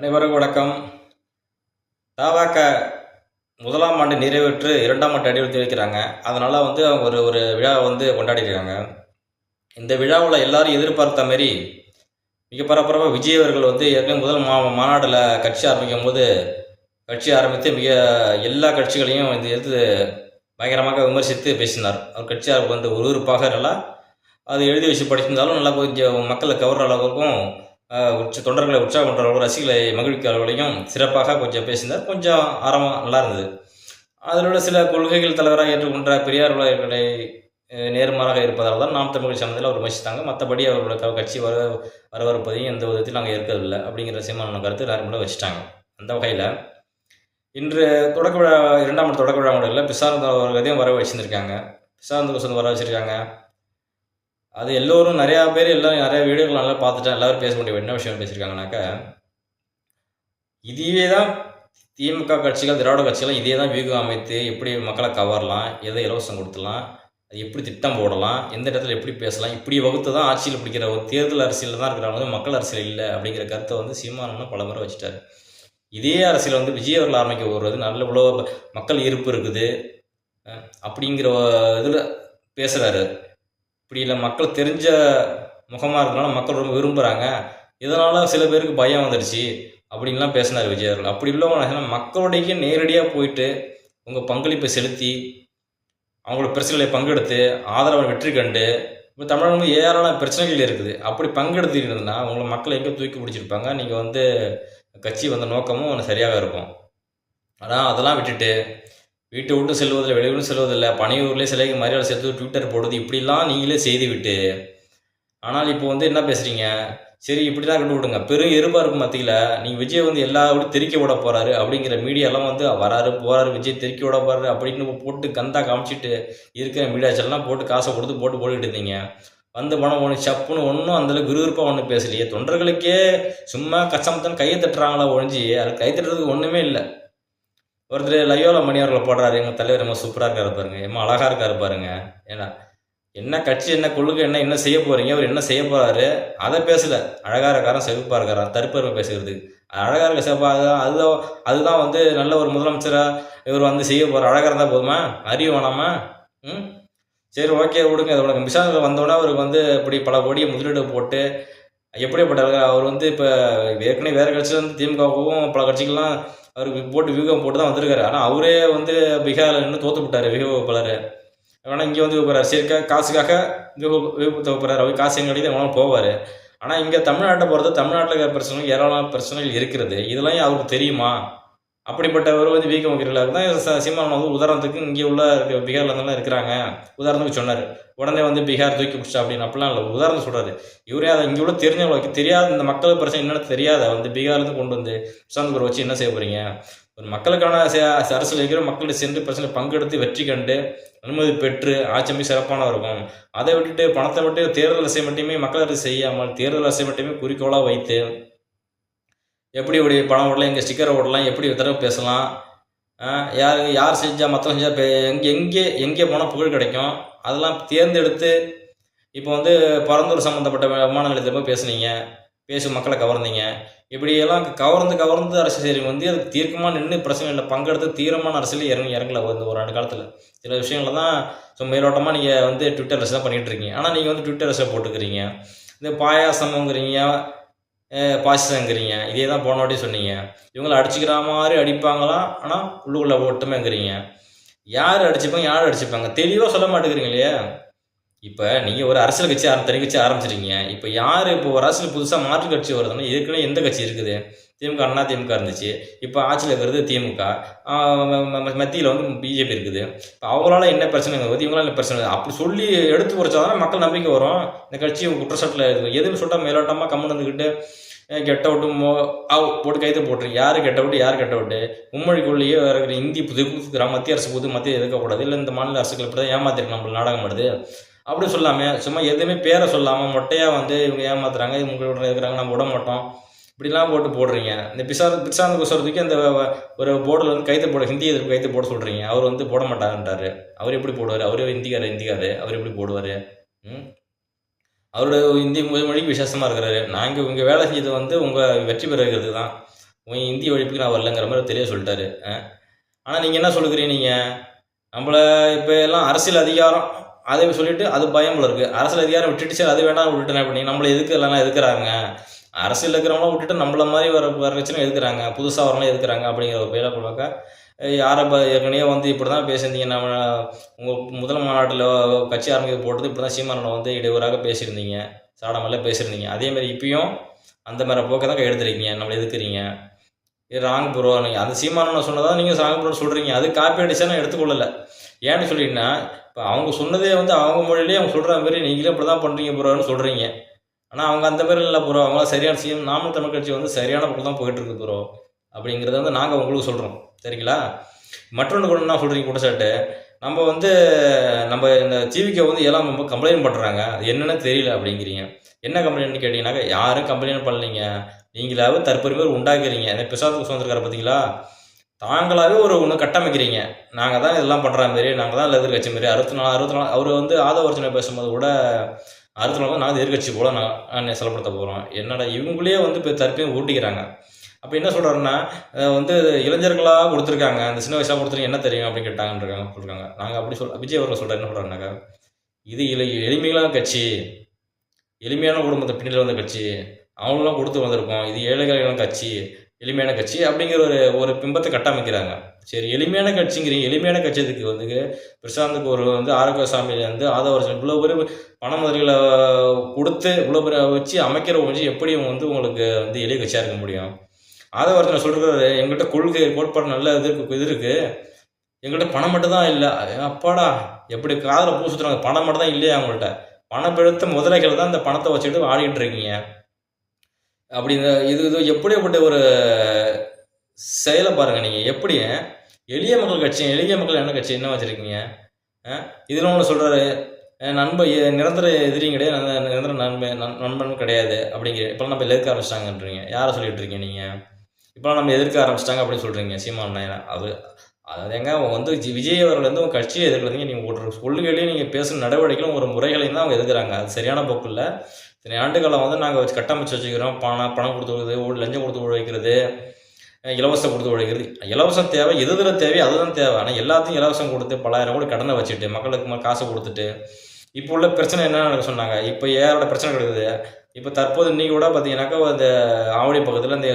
அனைவருக்கும் வணக்கம். தாவாக்க முதலாம் ஆண்டு நிறைவேற்று இரண்டாம் ஆண்டு அடிவெடுத்து வைக்கிறாங்க அதனால் வந்து அவங்க ஒரு ஒரு விழாவை வந்து கொண்டாடிருக்காங்க இந்த விழாவில் எல்லாரும் எதிர்பார்த்த மாரி மிக பரபரப்பாக விஜய் அவர்கள் வந்து ஏற்கனவே முதல் மா மாநாட்டில் கட்சி ஆரம்பிக்கும் போது கட்சி ஆரம்பித்து மிக எல்லா கட்சிகளையும் வந்து எதிர்த்து பயங்கரமாக விமர்சித்து பேசினார். அவர் கட்சி ஆரம்பி வந்து ஒரு நல்லா அது எழுதி வச்சு படிச்சிருந்தாலும் நல்லா கொஞ்சம் மக்களை கவர்ற அளவுக்கும் உற்ச உச்ச தொண்டர்களை உற்சாகம் பண்ணுற அளவு ரசிகளை மகிழ்விக்க அளவுலையும் சிறப்பாக கொஞ்சம் பேசினார் கொஞ்சம் ஆரம்பம் நல்லா இருந்தது அதில் உள்ள சில கொள்கைகள் தலைவராக ஏற்றுக்கொண்ட பெரியார் அவர்களை நேர்மாறாக இருப்பதால் தான் நாம் தமிழ் சமயத்தில் அவர் விமர்சித்தாங்க. மற்றபடி அவர்களோட கட்சி வர வரவிருப்பதையும் எந்த விதத்தில் நாங்கள் ஏற்கவில்லை அப்படிங்கிற சீமான கருத்து எல்லாரும் வச்சுட்டாங்க. அந்த வகையில் இன்று தொடக்க விழா இரண்டாம் தொடக்க விழா முறையில் பிசார்ந்த அவர்களையும் வர வச்சுருக்காங்க பிசார்ந்த வசந்த் வர வச்சுருக்காங்க அது எல்லோரும் நிறையா பேர் எல்லாம் நிறையா வீடியோக்கள் நல்லா பார்த்துட்டேன் எல்லாரும் பேச முடியும் என்ன விஷயம் பேசியிருக்காங்கனாக்கா இதுவே தான் திமுக கட்சிகள் திராவிட கட்சிகள் இதே தான் வியூகம் அமைத்து எப்படி மக்களை கவரலாம் எதை இலவசம் கொடுத்துலாம் அது எப்படி திட்டம் போடலாம் எந்த இடத்துல எப்படி பேசலாம் இப்படி வகுத்து தான் ஆட்சியில் பிடிக்கிற ஒரு தேர்தல் அரசியலில் தான் இருக்கிறவங்க மக்கள் அரசியல் இல்லை அப்படிங்கிற கருத்தை வந்து சீமானம்னு பல முறை வச்சுட்டாரு. இதே அரசியல் வந்து விஜய் அவர்கள் ஆரம்பிக்க வருவது நல்ல இவ்வளோ மக்கள் ஈர்ப்பு இருக்குது அப்படிங்கிற இதில் பேசுகிறாரு இப்படி இல்லை மக்கள் தெரிஞ்ச முகமாக இருக்கனால மக்கள் ரொம்ப விரும்புகிறாங்க இதனால் சில பேருக்கு பயம் வந்துடுச்சு. அப்படின்லாம் பேசினார் விஜய் அவர்கள். அப்படி உள்ளவங்க மக்களுடைய நேரடியாக போயிட்டு உங்கள் பங்களிப்பை செலுத்தி அவங்களோட பிரச்சனைகளை பங்கெடுத்து ஆதரவை வெற்றி கண்டு இப்போ தமிழகம் வந்து ஏராளமான பிரச்சனைகள் இருக்குது. அப்படி பங்கெடுத்துக்கிட்டு உங்களை மக்களை எங்கே தூக்கி பிடிச்சிருப்பாங்க? நீங்கள் வந்து கட்சி வந்த நோக்கமும் ஒன்று சரியாக இருக்கும். ஆனால் அதெல்லாம் விட்டுட்டு வீட்டை விட்டு செல்வதில்லை வெளியூர் செல்வதில்லை. பனையூர்லேயே சிலைக்கு மரியாதை சேர்த்து ட்விட்டர் போடுறது இப்படிலாம் நீங்களே செய்து விட்டு. ஆனால் இப்போ வந்து என்ன பேசுகிறீங்க சரி இப்படி தான் கண்டு விடுங்க. பெரும் எதிர்பார்ப்பு மத்தியில். நீங்கள் விஜய் வந்து எல்லா விட தெறிக்க விட போகிறாரு அப்படிங்கிற மீடியாலாம் வந்து வராரு போகிறாரு விஜய் தெறிக்க விட போகிறாரு அப்படின்னு போட்டு கந்தா காமிச்சிட்டு இருக்கிற மீடியாச்செல்லாம் போட்டு காசை கொடுத்து போட்டு போட்டுக்கிட்டு இருந்தீங்க. வந்து பணம் ஒன்று சப்புன்னு ஒன்றும் அந்தளவுக்கு விறுவிறுப்பாக ஒன்றும் பேசலையே. தொண்டர்களுக்கே சும்மா கச்சமத்தன் கையை தட்டுறாங்களா ஒழிஞ்சு அது கை தட்டுறதுக்கு ஒன்றுமே இல்லை. ஒருத்தர் லயோலா மணி அவர்களை போடுறாரு எங்கள் தலைவர் ரொம்ப சூப்பராக இருக்காரு பாருங்க. எம்மா அழகாக இருக்காரு பாருங்க. ஏன்னா என்ன கட்சி என்ன கொள்கை என்ன என்ன செய்ய போகிறீங்க அவர் என்ன செய்ய போகிறாரு அதை பேசல. அழகாக இருக்காரன் செகுப்பா இருக்காரான் தருப்பெருமை பேசுகிறது. அழகாக இருக்க செப்பா அதுதான் அதுதான் அதுதான் வந்து நல்ல ஒரு முதலமைச்சராக இவர் வந்து செய்ய போகிறார் அழகாக இருந்தால் போதுமா? அறிவு வேணாமா? ம்? சரி ஓகே விடுங்க. அதை விடுங்க விசாரணையில் வந்தோடனே அவருக்கு வந்து இப்படி பல கோடியை முதலீடு போட்டு எப்படிப்பட்ட அவர் வந்து இப்போ ஏற்கனவே வேறு கட்சியில் வந்து திமுகவுக்கும் பல கட்சிகள்லாம் அவருக்கு போட்டு வியூகம் போட்டு தான் வந்திருக்காரு. ஆனால் அவரே வந்து பீகாரில் நின்று தோத்து விட்டாரு வியூக பலர் ஆனால் இங்கே வந்து போகிறார் சரிக்கா காசுக்காக விபத்து போகிறார் அவர் காசு எங்கே கிடையாது அவனால போவார். ஆனால் இங்கே தமிழ்நாட்டை பொறுத்த தமிழ்நாட்டில் இருக்கிற பிரச்சனைகள் ஏராளமான பிரச்சனைகள் இருக்கிறது. இதெல்லாம் அவருக்கு தெரியுமா? அப்படிப்பட்டவர் வந்து வீக்கம் வைக்கிறவர்கள் தான் சீமான் வந்து உதாரணத்துக்கு இங்கே உள்ள இருக்க இருக்கிறாங்க. உதாரணத்துக்கு சொன்னார். உடனே வந்து பீகார் தூக்கி பிடிச்சா அப்படின்னு அப்படிலாம் இல்லை. உதாரணம் சொல்கிறாரு இவரே அதை இங்கே உள்ள தெரிஞ்சவங்களுக்கு தெரியாத இந்த மக்கள் பிரச்சனை என்னென்ன தெரியாத வந்து பீகார்லேருந்து கொண்டு வந்து சுஷாந்த் வச்சு என்ன செய்ய போகிறீங்க ஒரு மக்களுக்கான அரசு அரசியல் வைக்கிற மக்களுடைய சென்று பிரச்சனை பங்கெடுத்து வெற்றி கண்டு அனுமதி பெற்று ஆட்சி சிறப்பான இருக்கும் அதை விட்டுட்டு பணத்தை விட்டு தேர்தல் அரசை மட்டுமே மக்கள் அரசு செய்யாமல் தேர்தல் அரசை மட்டுமே குறிக்கோளாக வைத்து எப்படி இப்படி பணம் ஓடலாம் எங்கள் ஸ்டிக்கரை ஓடலாம் எப்படி தடவை பேசலாம்? யார் யார் செஞ்சால் மற்றவங்க செஞ்சால் எங்கே எங்கே எங்கே போனால் புகழ் கிடைக்கும்? அதெல்லாம் தேர்ந்தெடுத்து இப்போ வந்து பரந்தூர் சம்மந்தப்பட்ட விமான நிலையத்தில் போய் பேசுனீங்க. பேசி மக்களை கவர்ந்தீங்க. இப்படியெல்லாம் கவர்ந்து கவர்ந்து அரசியல் செய்கிறவங்க வந்து அதுக்கு தீர்க்கமாக நின்று பிரச்சனைகளில் பங்கெடுத்து தீவிரமான அரசியல் இறங்கி இறங்கல வந்து ஒரு ரெண்டு காலத்தில் சில விஷயங்களை தான் ஸோ மேலோட்டமாக நீங்கள் வந்து ட்விட்டர் ரசில் தான் பண்ணிகிட்டு இருக்கீங்க. ஆனால் நீங்கள் வந்து ட்விட்டர் ரசில் போட்டுக்கிறீங்க. இந்த பாயாசம்ங்கிறீங்க பாசிசங்கிறீங்க. இதே தான் போன வாட்டி சொன்னீங்க. இவங்களை அடிச்சுக்கிற மாதிரி அடிப்பாங்களாம் ஆனால் உள்ளுக்குள்ளே ஒட்டுமேங்கிறீங்க யார் அடிச்சுப்பாங்க? யார் அடிச்சுப்பாங்க? தெளிவாக சொல்ல மாட்டேங்கிறீங்க இல்லையா? இப்போ நீங்கள் ஒரு அரசியல் கட்சி ஆரம்பி தனி கட்சி ஆரம்பிச்சிருக்கீங்க இப்போ யார் இப்போ ஒரு அரசியல் புதுசாக மாற்று கட்சி வருதுன்னா ஏற்கனவே எந்த கட்சி இருக்குது? திமுக அண்ணா திமுக இருந்துச்சு. இப்போ ஆட்சியில் இருக்கிறது திமுக. மத்தியில் வந்து பிஜேபி இருக்குது. இப்போ அவங்களால என்ன பிரச்சனை வருது இவங்களால என்ன பிரச்சனை அப்படி சொல்லி எடுத்து குறைச்சாதான் மக்கள் நம்பிக்கை வரும். இந்த கட்சி குற்றச்சாட்டில் இருக்குது எதுவும் சொல்லிட்டா மேலோட்டமாக கம்மன் வந்துக்கிட்டு கெட்ட விட்டு மோ அவ் போட்டு கைது போட்டுரு. யார் கெட்ட விட்டு யார் கெட்ட விட்டு மும்மொழிக்குள்ளேயே இருக்கிற இந்தி புது கிராம மத்திய அரசு புது மத்திய இருக்கக்கூடாது இல்லை இந்த மாநில அரசுகள் இப்படி தான் ஏமாத்திருக்கு நம்மள நாடகம் ஆடுது. அப்படி சொல்லாமல் சும்மா எதுவுமே பேரை சொல்லாமல் மொட்டையாக வந்து இவங்க ஏமாத்துறாங்க இவங்க இருக்கிறாங்க நம்ம விட மாட்டோம். இப்படிலாம் போட்டு போடுறீங்க. இந்த பிசார் பிசாந்த குசரத்துக்கு அந்த ஒரு போர்டில் வந்து கைத்து போட ஹிந்தி எதிர்ப்பு கைத்து போட சொல்கிறீங்க அவர் வந்து போட மாட்டாருன்றாரு. அவர் எப்படி போடுவார்? அவர் ஹிந்திக்காரு ஹிந்திக்காரு. அவர் எப்படி போடுவார்? ம்? அவரோட இந்தி மொழிக்கு விசேஷமாக இருக்கிறாரு. நாங்கள் இங்கே வேலை செஞ்சது வந்து உங்கள் வெற்றி பெறுகிறது தான். உன் இந்திய ஒழிப்புக்கு நான் வரலங்கிற மாதிரி தெரிய சொல்லிட்டாரு. ஆனால் நீங்கள் என்ன சொல்லுக்கிறீங்க நீங்கள் நம்மளை இப்போ எல்லாம் அரசியல் அதிகாரம். அதை சொல்லிட்டு அது பயமில் இருக்குது அரசியல் அதிகாரம் விட்டுட்டு சரி அது வேண்டாம் விட்டுட்டேன் பண்ணி நம்மளை எதுக்கு எல்லாம் எதுக்குறாங்க? அரசியல் இருக்கிறவங்களாம் விட்டுட்டு நம்மள மாதிரி வர வர எதுக்குறாங்க? புதுசாக வரவங்களாம் எதுக்குறாங்க? அப்படிங்கிற ஒரு பேரை பார்க்க யாரை இப்போ ஏற்கனவே வந்து இப்படி தான் பேசியிருந்தீங்க. நம்ம உங்கள் முதல் மாநாட்டில் கட்சி ஆரம்பிக்க போட்டது இப்படி தான் சீமானனை வந்து இடையூறாக பேசியிருந்தீங்க. சாடாமல்லாம் பேசியிருந்தீங்க. அதேமாதிரி இப்பயும் அந்த மாதிரி போக்கை தான் எடுத்துருக்கீங்க நம்மளை எதுக்குறீங்க? இது ராங் ப்ரோ நீங்கள் அந்த சீமானனை சொன்னதான் நீங்கள் ராங் ப்ரோ சொல்கிறீங்க அது காப்பி அடிச்சா நான் எடுத்துக்கொள்ளலை. ஏன்னு சொல்லிட்டீங்கன்னா இப்போ அவங்க சொன்னதே வந்து அவங்க மொழியிலே அவங்க சொல்கிற மாதிரி நீங்களும் இப்படி தான் பண்ணுறீங்க ப்ரோன்னு சொல்கிறீங்க ஆனால் அவங்க அந்த மாதிரி இல்லை ப்ரோ அவங்களாம் சரியான சிஎம் நாம தமிழ் கட்சி வந்து சரியான பக்கம் தான் போயிட்டுருக்கு ப்ரோ அப்படிங்கிறத வந்து நாங்கள் உங்களுக்கு சொல்கிறோம் சரிங்களா? மற்றொன்று கூட என்ன சொல்கிறீங்க குற்றச்சாட்டு நம்ம வந்து நம்ம இந்த ஜீவிகை வந்து எல்லாம் ரொம்ப கம்ப்ளைண்ட் பண்ணுறாங்க அது என்னன்னு தெரியல அப்படிங்கிறீங்க. என்ன கம்ப்ளைண்ட்னு கேட்டிங்கனாக்கா யாரும் கம்ப்ளைண்ட் பண்ணலைங்க. நீங்களாவே தற்பெருமை உண்டாக்குறீங்க. இந்த பிசாசுக்கு சுதந்திரக்கார பார்த்தீங்களா தாங்களாகவே ஒரு ஒன்று கட்டமைக்கிறீங்க. நாங்கள் தான் இதெல்லாம் பண்ணுற மாதிரி நாங்கள் தான் எதிர்கட்சி மாதிரி அறுபத்தி நாலு அறுபத்தி நாலு அவர் வந்து ஆதவர்ச்சனை பேசும்போது கூட அறுபத்தி நாலு நான் எதிர்கட்சி போல நான் செலப்படுத்த போகிறோம் என்னடா இவங்களே வந்து இப்போ தற்பையும் ஊட்டிக்கிறாங்க. அப்போ என்ன சொல்கிறாருன்னா வந்து இளைஞர்களாக கொடுத்துருக்காங்க. அந்த சின்ன வயசாக கொடுத்துருங்க என்ன தெரியும் அப்படின்னு கேட்டாங்கன்றாங்க சொல்கிறாங்க நாங்கள் அப்படி சொல் விஜய் அவர்கள் சொல்கிறார் என்ன சொல்கிறாருனாக்கா இது இளை எளிமையான கட்சி. எளிமையான குடும்பத்தை பின்னில் வந்த கட்சி. அவங்களாம் கொடுத்து வந்திருக்கோம். இது ஏழைகளான கட்சி. எளிமையான கட்சி அப்படிங்கிற ஒரு ஒரு பிம்பத்தை கட்டமைக்கிறாங்க. சரி எளிமையான கட்சிங்கிறீங்க எளிமையான கட்சியத்துக்கு வந்து பிரசாந்த் ஒரு வந்து ஆரோக்கிய வந்து ஆதவர்ஜன் இவ்வளோ பேர் பண முதலீகளை கொடுத்து இவ்வளோ பேர் வச்சு அமைக்கிற வச்சு எப்படி அவங்க வந்து உங்களுக்கு வந்து எளிய கட்சியாக இருக்க முடியும்? ஆதவர்ஜனை சொல்கிறாரு எங்கள்கிட்ட கொள்கை கோட்பாடு நல்ல இது இருக்கு இது இருக்குது எங்கள்கிட்ட பணம் மட்டும் தான் இல்லை அப்பாடா எப்படி காதில் பூ சுற்றுறாங்க பணம் மட்டும் தான் இல்லையா அவங்கள்ட்ட பணம் பெருத்த முதலைகள் தான் இந்த பணத்தை வச்சுட்டு ஆடிக்கிட்டு இருக்கீங்க. அப்படி இது இது எப்படிப்பட்ட ஒரு செயலை பாருங்கள் நீங்கள் எப்படி? எளிய மக்கள் கட்சி எளிய மக்கள் என்ன கட்சி? என்ன வச்சுருக்கீங்க? இதில் ஒன்று சொல்கிறாரு நண்ப நிரந்தர எதிரியும் கிடையாது நிரந்தர நண்பன் நண்பனும் கிடையாது. அப்படிங்கிற இப்போலாம் நம்ம எதிர்க்க ஆரம்பிச்சிட்டாங்கன்றீங்க. யாரை சொல்லிட்டு இருக்கீங்க நீங்கள் இப்போலாம் நம்ம எதிர்க்க ஆரம்பிச்சிட்டாங்க அப்படின்னு சொல்கிறீங்க சீமான் நாயனா அவர் அதாவது எங்க அவங்க வந்து விஜய் அவர்கள் வந்து உங்கள் கட்சியை எதிர்க்கிறதுங்க நீங்கள் ஒரு கொள்கைகளையும் நீங்கள் பேசுகிற நடவடிக்கைகளும் ஒரு முறைகளையும் தான் அவங்க எதிர்க்கிறாங்க. அது சரியான போக்கு இல்லை. இத்தனை ஆண்டுகாலம் வந்து நாங்கள் வச்சு கட்டமைச்சு வச்சுக்கிறோம். பணம் பணம் கொடுத்து விடுறது லஞ்சம் கொடுத்து உழைக்கிறது இலவசம் கொடுத்து உழைக்கிறது இலவசம் தேவை எது எதில் தேவை அதுதான் தேவை. ஆனால் எல்லாத்தையும் இலவசம் கொடுத்து பலாயிரம் கூட கடனை வச்சுட்டு மக்களுக்கு காசு கொடுத்துட்டு இப்போ உள்ள பிரச்சனை என்னன்னு சொன்னாங்க. இப்போ ஏரோட பிரச்சனை கிடையாது இப்போ தற்போது இன்னைக்கு கூட பார்த்தீங்கன்னாக்கா அந்த ஆவடி பக்கத்தில் இந்த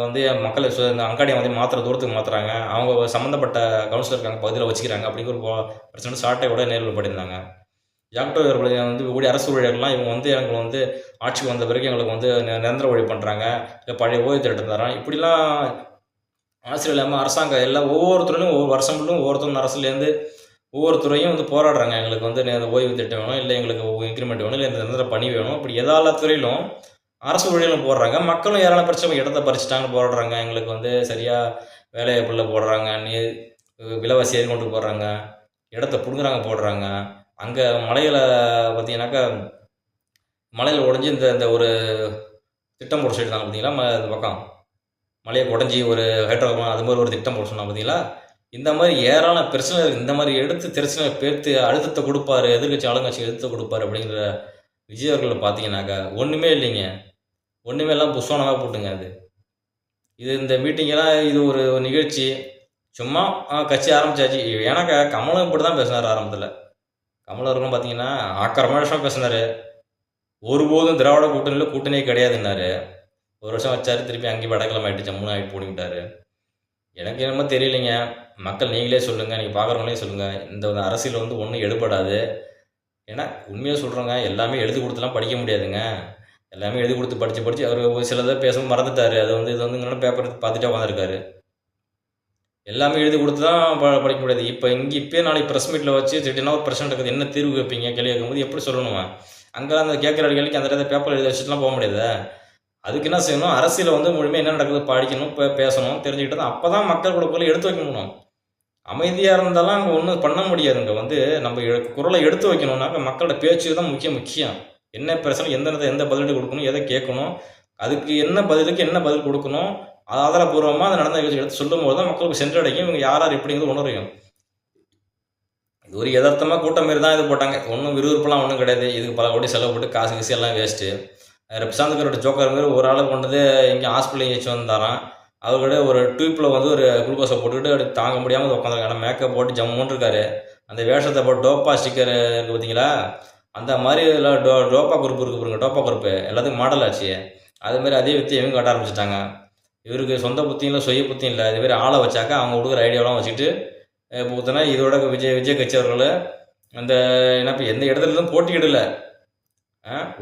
வந்து மக்களை சு- இந்த அங்காடியை வந்து மாத்திர தூரத்துக்கு மாற்றுறாங்க அவங்க சம்மந்தப்பட்ட கவுன்சிலர் இருக்காங்க பகுதியில் வச்சுக்கிறாங்க. அப்படிங்கிற ஒரு பிரச்சனை சாட்டை கூட நேரில் பண்ணியிருந்தாங்க ஜாக்டோ இவர்களை வந்து கூடிய அரசு ஊழியர்கள்லாம் இவங்க வந்து எங்களுக்கு வந்து ஆட்சிக்கு வந்த பிறகு எங்களுக்கு வந்து நிரந்தர ஒழி பண்ணுறாங்க இல்லை பழைய ஓய்வு திட்டம் தரோம் இப்படிலாம் ஆசிரியர் இல்லாமல் அரசாங்கம் எல்லாம் ஒவ்வொரு துறையிலும் ஒவ்வொரு வருஷம் ஃபுல்லும் ஒவ்வொருத்தரும் அரசுலேருந்து ஒவ்வொரு துறையும் வந்து போராடுறாங்க. எங்களுக்கு வந்து நி- ஓய்வு திட்டம் வேணும் இல்லை எங்களுக்கு இன்க்ரிமெண்ட் வேணும் இல்லை இந்த நிரந்தர பணி வேணும். இப்படி எல்லா துறையிலும் அரசு ஊழியர்களும் போடுறாங்க மக்களும் ஏராள பிரச்சனை இடத்த பறிச்சுட்டாங்கன்னு போராடுறாங்க. எங்களுக்கு வந்து சரியாக வேலைவாய்ப்புல போடுறாங்க. நீ விலைவாசி ஏறி கொண்டு போடுறாங்க. இடத்த பிடுங்குறாங்க போடுறாங்க. அங்கே மலையில் பார்த்தீங்கன்னாக்கா மலையில் உடஞ்சி இந்த இந்த ஒரு திட்டம் போட சொல்லியிருந்தாங்க பார்த்தீங்களா ம இந்த பக்கம். மலையை உடஞ்சி ஒரு ஹைட்ரோ அது மாதிரி ஒரு திட்டம் போட்டு சொன்னாங்க பார்த்தீங்களா இந்த மாதிரி ஏராளமான பிரச்சனை இருக்குது இந்த மாதிரி எடுத்து பிரச்சனை பேர்த்து அழுத்தத்தை கொடுப்பாரு எதிர்கட்சி ஆளுங்கட்சி அழுத்தத்தை கொடுப்பாரு அப்படிங்கிற விஜய் பார்த்தீங்கன்னாக்கா ஒன்றுமே இல்லைங்க. ஒன்றுமே எல்லாம் புஸ்வானமாக போட்டுங்க அது. இது இந்த மீட்டிங்கெல்லாம் இது ஒரு நிகழ்ச்சி. சும்மா ஆ, கட்சி ஆரம்பிச்சாச்சு. ஏன்னாக்கா கமலம் இப்படி தான் பேசினார் ஆரம்பத்தில். கமல் பார்த்தீங்கன்னா ஆக்கிரம வருஷம் பேசினார். ஒருபோதும் திராவிட கூட்டணியில் கூட்டணியே கிடையாதுன்னாரு. ஒரு வருஷம் வச்சார் திருப்பி அங்கேயும் வடக்கிழமை ஆகிட்டு ஜம்முன்னு ஆகிட்டு போடிக்கிட்டாரு. எனக்கு என்னமோ தெரியலைங்க. மக்கள் நீங்களே சொல்லுங்கள் நீங்கள் பார்க்குறவங்களே சொல்லுங்கள் இந்த அரசியல் வந்து ஒன்றும் எடுபடாது ஏன்னா உண்மையாக சொல்கிறோங்க எல்லாமே எழுதி கொடுத்துலாம் படிக்க முடியாதுங்க. எல்லாமே எழுதி கொடுத்து படித்து படித்து அவர் ஒரு சிலதை பேசவும் மறந்துட்டார். அது வந்து இது வந்து பேப்பர் பார்த்துட்டே உட்காந்துருக்காரு எல்லாமே எழுதி கொடுத்து தான் ப படிக்க முடியாது. இப்போ இங்கே இப்போயே நாளைக்கு ப்ரெஸ் மீட்டில் வச்சு திடீர்னு ஒரு பிரச்சனை இருக்குது என்ன தீர்வு வைப்பீங்க கேள்வி கேட்கும்போது எப்படி சொல்லணுமா அங்கே அந்த கேட்குற கேள்விக்கு அந்த இடத்துல பேப்பர் எழுதி வச்சுட்டுலாம் போக முடியாது? அதுக்கு என்ன செய்யணும்? அரசியல் வந்து முழுமையாக என்ன நடக்குது? படிக்கணும் இப்போ பேசணும் தெரிஞ்சுக்கிட்டு தான் அப்போ தான் மக்கள் கொடுக்கல எடுத்து வைக்க முடியும். அமைதியாக இருந்தாலும் அங்கே ஒன்றும் பண்ண முடியாதுங்க வந்து. நம்ம எ- குரலை எடுத்து வைக்கணும்னாக்க மக்களோட பேச்சு தான் முக்கிய முக்கியம். என்ன பிரச்சனை எந்த எந்த பதிலடி கொடுக்கணும் எதை கேட்கணும் அதுக்கு என்ன பதிலுக்கு என்ன பதில் கொடுக்கணும் ஆதாரபூர்வமாக அந்த நடந்த நிகழ்ச்சி எடுத்து சொல்லும்போது தான் மக்களுக்கு சென்றடையும். இவங்க யார் யார் எப்படிங்கிறது உணரையும். இது ஒரு யதார்த்தமாக கூட்டம் மாரி தான் இது போட்டாங்க. ஒன்றும் விறுவிறுப்பெல்லாம் ஒன்றும் கிடையாது. இதுக்கு பல கோடி செலவு போட்டு காசு கீசு எல்லாம் வேஸ்ட்டு. பிரசாந்த் ஜோக்கர் மாதிரி ஒரு ஆளை கொண்டு வந்து இங்கே ஹாஸ்பிட்டல் வச்சு வந்தாராம். அவர்கிட்ட ஒரு டியூப்பில் வந்து ஒரு குளுக்கோஸை போட்டுக்கிட்டு அப்படி தாங்க முடியாமல் உட்காந்துருக்காங்க ஆனால் மேக்கப் போட்டு ஜம்முன்னு இருக்காரு. அந்த வேஷத்தை போட்டு டோப்பா ஸ்டிக்கர் இருக்குது பார்த்தீங்களா அந்த மாதிரி டோ டோப்பா குரூப் இருக்குது பாருங்க. டோப்பா குரூப்பு எல்லாத்துக்கும் மாடல் ஆச்சு. அதுமாரி அதே வித்தி இவங்க கட்ட ஆரம்பிச்சிட்டாங்க. இவருக்கு சொந்த புத்தியும் இல்லை சுய புத்தியும் இல்லை. இது மாதிரி ஆளை வச்சாக்கா அவங்க கொடுக்குற ஐடியாவெலாம் வச்சுட்டு இப்போ பார்த்தோன்னா இதோட விஜய் விஜய் கட்சி அவர்கள் அந்த என்ன இப்போ எந்த இடத்துல இருந்தும் போட்டியிடலை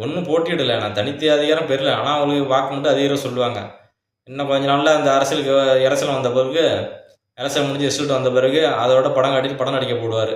ஒன்றும் போட்டியிடலை. நான் தனித்து அதிகாரம் பெறல. ஆனால் அவங்களுக்கு வாக்கு மட்டும் அதிகாரம் சொல்லுவாங்க. இன்னும் கொஞ்ச நாளில் அந்த அரசியலுக்கு அரசியல் வந்த பிறகு அரசியல் முடிஞ்சு ரிசல்ட் வந்த பிறகு அதோட படம் காட்டிட்டு படம் நடிக்க போடுவார்.